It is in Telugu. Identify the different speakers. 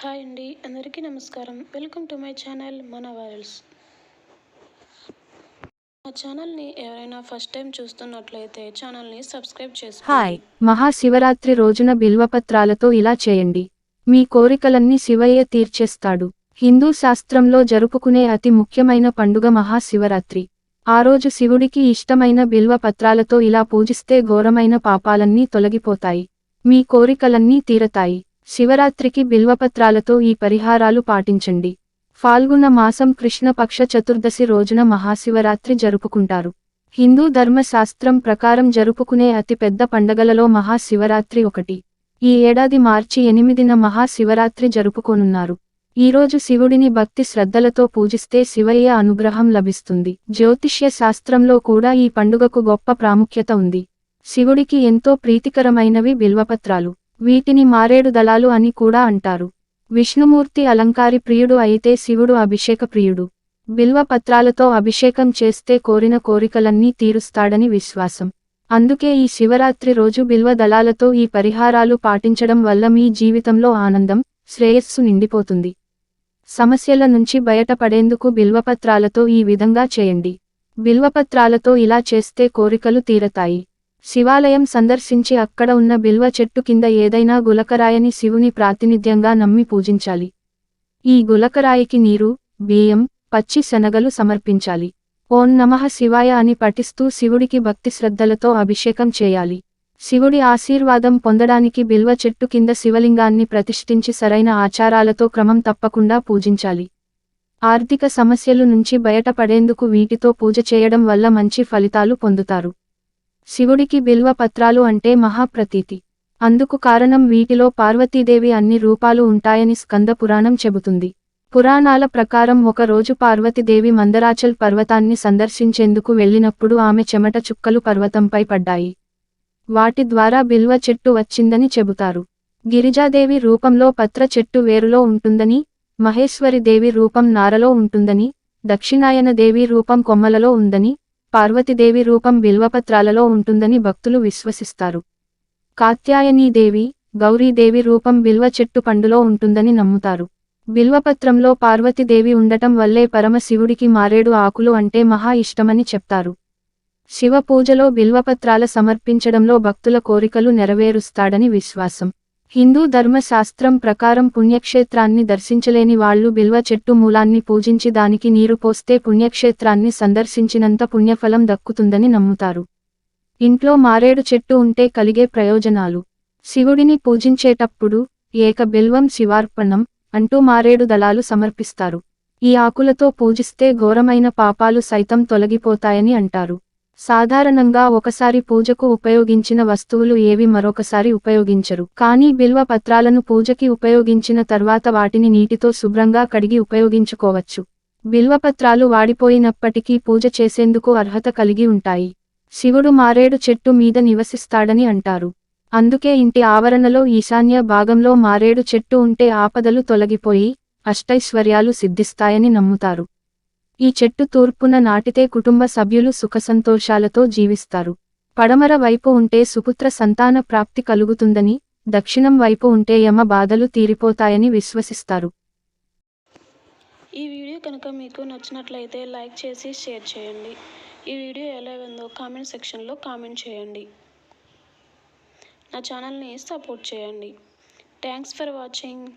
Speaker 1: హాయ్ అండి అందరికీ నమస్కారం. వెల్కమ్ టు మై ఛానల్ మన వైరల్స్ మా ఛానల్ని ఎవరైనా ఫస్ట్ టైం చూస్తున్నట్లయితే ఛానల్ని సబ్స్క్రైబ్
Speaker 2: చేసి
Speaker 1: హాయ్
Speaker 2: మహాశివరాత్రి రోజున బిల్వపత్రాలతో ఇలా చేయండి. మీ కోరికలన్నీ శివయ్య తీర్చేస్తాడు. హిందూ శాస్త్రంలో జరుపుకునే అతి ముఖ్యమైన పండుగ మహాశివరాత్రి. ఆ రోజు శివుడికి ఇష్టమైన బిల్వ పత్రాలతో ఇలా పూజిస్తే ఘోరమైన పాపాలన్నీ తొలగిపోతాయి. మీ కోరికలన్నీ తీరతాయి. శివరాత్రికి బిల్వపత్రాలతో ఈ పరిహారాలు పాటించండి. ఫాల్గుణ మాసం కృష్ణపక్ష చతుర్దశి రోజున మహాశివరాత్రి జరుపుకుంటారు. హిందూ ధర్మశాస్త్రం ప్రకారం జరుపుకునే అతిపెద్ద పండగలలో మహాశివరాత్రి ఒకటి. ఈ ఏడాది మార్చి ఎనిమిదిన మహాశివరాత్రి జరుపుకోనున్నారు. ఈరోజు శివుడిని భక్తి శ్రద్ధలతో పూజిస్తే శివయ్య అనుగ్రహం లభిస్తుంది. జ్యోతిష్య శాస్త్రంలో కూడా ఈ పండుగకు గొప్ప ప్రాముఖ్యత ఉంది. శివుడికి ఎంతో ప్రీతికరమైనవి బిల్వపత్రాలు. వీటిని మారేడు దళాలు అని కూడా అంటారు. విష్ణుమూర్తి అలంకారి ప్రియుడు అయితే శివుడు అభిషేక ప్రియుడు. బిల్వ పత్రాలతో అభిషేకం చేస్తే కోరిన కోరికలన్నీ తీరుస్తాడని విశ్వాసం. అందుకే ఈ శివరాత్రి రోజు బిల్వ దళాలతో ఈ పరిహారాలు పాటించడం వల్ల మీ జీవితంలో ఆనందం శ్రేయస్సు నిండిపోతుంది. సమస్యల నుంచి బయటపడేందుకు బిల్వపత్రాలతో ఈ విధంగా చేయండి. బిల్వపత్రాలతో ఇలా చేస్తే కోరికలు తీరతాయి. శివాలయం సందర్శించి అక్కడ ఉన్న బిల్వ చెట్టు కింద ఏదైనా గులకరాయని శివుని ప్రాతినిధ్యంగా నమ్మి పూజించాలి. ఈ గులకరాయికి నీరు బియ్యం పచ్చి శనగలు సమర్పించాలి. ఓం నమః శివాయ అని పఠిస్తూ శివుడికి భక్తి శ్రద్ధలతో అభిషేకం చేయాలి. శివుడి ఆశీర్వాదం పొందడానికి బిల్వ చెట్టు కింద శివలింగాన్ని ప్రతిష్ఠించి సరైన ఆచారాలతో క్రమం తప్పకుండా పూజించాలి. ఆర్థిక సమస్యలు నుంచి బయటపడేందుకు వీటితో పూజ చేయడం వల్ల మంచి ఫలితాలు పొందుతారు. శివుడికి బిల్వ పత్రాలు అంటే మహాప్రతీతి. అందుకు కారణం వీటిలో పార్వతీదేవి అన్ని రూపాలు ఉంటాయని స్కంద పురాణం చెబుతుంది. పురాణాల ప్రకారం ఒక రోజు పార్వతీదేవి మందరాచల్ పర్వతాన్ని సందర్శించేందుకు వెళ్ళినప్పుడు ఆమె చెమట చుక్కలు పర్వతంపై పడ్డాయి. వాటి ద్వారా బిల్వ చెట్టు వచ్చిందని చెబుతారు. గిరిజాదేవి రూపంలో పత్ర చెట్టు వేరులో ఉంటుందని మహేశ్వరి దేవి రూపం నారలో ఉంటుందని దక్షిణాయన దేవి రూపం కొమ్మలలో ఉందని పార్వతీదేవి రూపం బిల్వపత్రాలలో ఉంటుందని భక్తులు విశ్వసిస్తారు. కాత్యాయనీదేవి గౌరీదేవి రూపం బిల్వ చెట్టు పండులో ఉంటుందని నమ్ముతారు. బిల్వపత్రంలో పార్వతీదేవి ఉండటం వల్లే పరమశివుడికి మారేడు ఆకులు అంటే మహా ఇష్టమని చెప్తారు. శివ పూజలో బిల్వపత్రాల సమర్పించడంలో భక్తుల కోరికలు నెరవేరుస్తాడని విశ్వాసం. హిందూ ధర్మశాస్త్రం ప్రకారం పుణ్యక్షేత్రాన్ని దర్శించలేని వాళ్ళు బిల్వ చెట్టు మూలాన్ని పూజించి దానికి నీరు పోస్తే పుణ్యక్షేత్రాన్ని సందర్శించినంత పుణ్యఫలం దక్కుతుందని నమ్ముతారు. ఇంట్లో మారేడు చెట్టు ఉంటే కలిగే ప్రయోజనాలు. శివుడిని పూజించేటప్పుడు ఏక బిల్వం శివార్పణం అంటూ మారేడు దళాలు సమర్పిస్తారు. ఈ ఆకులతో పూజిస్తే ఘోరమైన పాపాలు సైతం తొలగిపోతాయని అంటారు. సాధారణంగా ఒకసారి పూజకు ఉపయోగించిన వస్తువులు ఏవి మరొకసారి ఉపయోగించరు. కానీ బిల్వ పత్రాలను పూజకి ఉపయోగించిన తర్వాత వాటిని నీటితో శుభ్రంగా కడిగి ఉపయోగించుకోవచ్చు. బిల్వపత్రాలు వాడిపోయినప్పటికీ పూజ చేసేందుకు అర్హత కలిగి ఉంటాయి. శివుడు మారేడు చెట్టు మీద నివసిస్తాడని అంటారు. అందుకే ఇంటి ఆవరణలో ఈశాన్య భాగంలో మారేడు చెట్టు ఉంటే ఆపదలు తొలగిపోయి అష్టైశ్వర్యాలు సిద్ధిస్తాయని నమ్ముతారు. ఈ చెట్టు తూర్పున నాటితే కుటుంబ సభ్యులు సుఖసంతోషాలతో జీవిస్తారు. పడమర వైపు ఉంటే సుపుత్ర సంతాన ప్రాప్తి కలుగుతుందని దక్షిణం వైపు ఉంటే యమ బాధలు తీరిపోతాయని విశ్వసిస్తారు.
Speaker 1: ఈ వీడియో కనుక మీకు నచ్చినట్లయితే లైక్ చేసి షేర్ చేయండి. ఈ వీడియో ఎలా ఉందో కామెంట్ సెక్షన్లో కామెంట్ చేయండి. నా ఛానల్ని సపోర్ట్ చేయండి. Thanks for watching.